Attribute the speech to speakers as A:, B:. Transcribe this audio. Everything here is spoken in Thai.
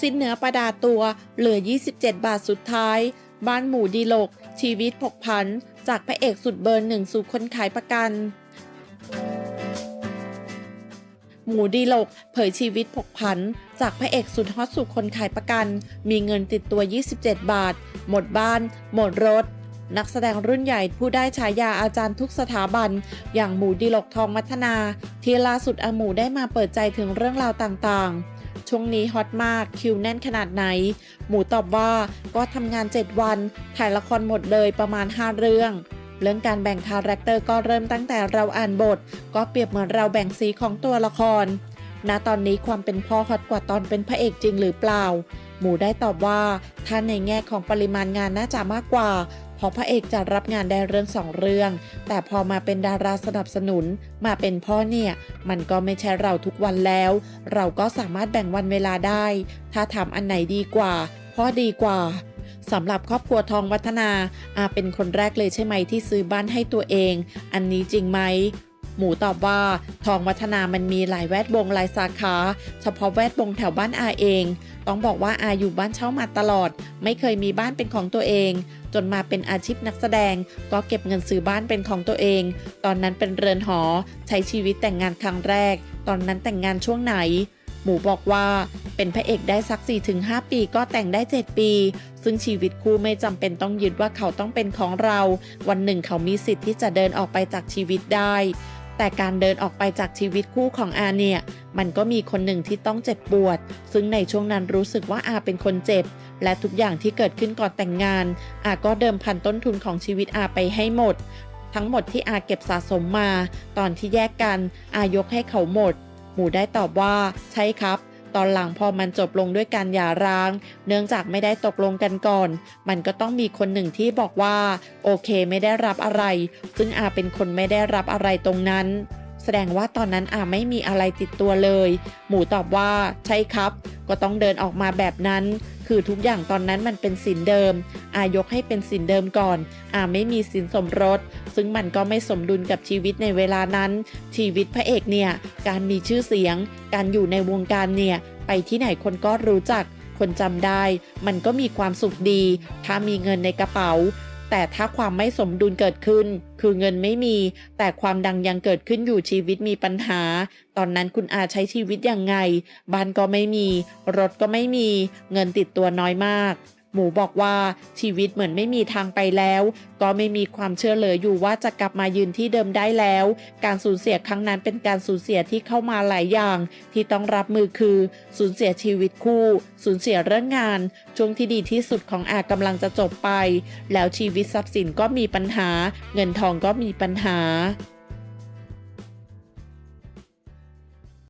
A: สิ้นเหนือประดาตัวเหลือ 27 บาทสุดท้าย บ้านหมูดีโลก ชีวิตผกผัน จากพระเอกสุดเบอร์หนึ่งสู่คนขายประกัน หมูดีโลก เผยชีวิตผกผัน จากพระเอกสุดฮอตสู่คนขายประกัน มีเงินติดตัว 27 บาท หมดบ้าน หมดรถ นักแสดงรุ่นใหญ่ผู้ได้ฉายาอาจารย์ทุกสถาบัน อย่างหมูดีโลกทองมัทนา ที่ล่าสุดอาหมูได้มาเปิดใจถึงเรื่องราวต่างๆ ช่วงนี้ฮอตมากคิวแน่นขนาดไหน หมูตอบว่าก็ทำงาน 7 วัน ถ่ายละครหมดเลยประมาณ 5 เรื่องเรื่องการแบ่งคาแรคเตอร์ก็เริ่มตั้งแต่เราอ่านบท ก็เปรียบเหมือนเราแบ่งสีของตัวละคร ณ ตอนนี้ความเป็นพ่อฮอตกว่าตอนเป็นพระเอกจริงหรือเปล่า หมูได้ตอบว่า ถ้าในแง่ของปริมาณงานน่าจะมากกว่า พราะพระเอกจะรับงานได้เรื่องสองเรื่อง แต่พอมาเป็นดาราสนับสนุน มาเป็นพ่อเนี่ย มันก็ไม่ใช่เราทุกวันแล้ว เราก็สามารถแบ่งวันเวลาได้ ถ้าทำอันไหนดีกว่า พ่อดีกว่าสำหรับครอบครัวทองวัฒนาอาเป็นคนแรกเลยใช่ไหมที่ซื้อบ้านให้ตัวเอง อันนี้จริงไหม หมูตอบว่า ทองวัฒนามันมีหลายแวดวงหลายสาขา เฉพาะแวดวงแถวบ้านอาเอง ต้องบอกว่าอาอยู่บ้านเช่ามาตลอด ไม่เคยมีบ้านเป็นของตัวเอง จนมาเป็นอาชีพนักแสดง ก็เก็บเงินซื้อบ้านเป็นของตัวเอง ตอนนั้นเป็นเรือนหอ ใช้ชีวิตแต่งงานครั้งแรก ตอนนั้นแต่งงานช่วงไหนหมูบอกว่าเป็นพระเอกได้สัก 4-5 ปีก็แต่งได้ 7 ปี ซึ่งชีวิตคู่ไม่จำเป็นต้องยึดว่าเขาต้องเป็นของเรา วันหนึ่งเขามีสิทธิ์ที่จะเดินออกไปจากชีวิตได้ แต่การเดินออกไปจากชีวิตคู่ของอาเนี่ย มันก็มีคนหนึ่งที่ต้องเจ็บปวด ซึ่งในช่วงนั้นรู้สึกว่าอาเป็นคนเจ็บ และทุกอย่างที่เกิดขึ้นก่อนแต่งงาน อาก็เดิมพันต้นทุนของชีวิตอาไปให้หมด ทั้งหมดที่อาเก็บสะสมมา ตอนที่แยกกัน อายกให้เขาหมด หมูได้ตอบว่า ใช่ครับ ตอนหลังพอมันจบลงด้วยการหย่าร้าง เนื่องจากไม่ได้ตกลงกันก่อน มันก็ต้องมีคนหนึ่งที่บอกว่า โอเคไม่ได้รับอะไร ซึ่งอาเป็นคนไม่ได้รับอะไรตรงนั้น แสดงว่าตอนนั้นอาไม่มีอะไรติดตัวเลย หมูตอบว่าใช่ครับ ก็ต้องเดินออกมาแบบนั้น คือทุกอย่างตอนนั้นมันเป็นสินเดิม อายกให้เป็นสินเดิมก่อน อาไม่มีสินสมรส ซึ่งมันก็ไม่สมดุลกับชีวิตในเวลานั้น ชีวิตพระเอกเนี่ย การมีชื่อเสียง การอยู่ในวงการเนี่ย ไปที่ไหนคนก็รู้จัก คนจำได้ มันก็มีความสุขดี ถ้ามีเงินในกระเป๋า แต่ถ้าความไม่สมดุลเกิดขึ้น คือเงินไม่มี แต่ความดังยังเกิดขึ้นอยู่ชีวิตมีปัญหา ตอนนั้นคุณอาใช้ชีวิตยังไง บ้านก็ไม่มี รถก็ไม่มี เงินติดตัวน้อยมาก หมูบอกว่าชีวิตเหมือนไม่มีทางไปแล้ว ก็ไม่มีความเชื่อเหลืออยู่ว่าจะกลับมายืนที่เดิมได้แล้ว การสูญเสียครั้งนั้นเป็นการสูญเสียที่เข้ามาหลายอย่าง ที่ต้องรับมือคือสูญเสียชีวิตคู่ สูญเสียเรื่องงาน ช่วงที่ดีที่สุดของอากำลังจะจบไป แล้วชีวิตทรัพย์สินก็มีปัญหา เงินทองก็มีปัญหา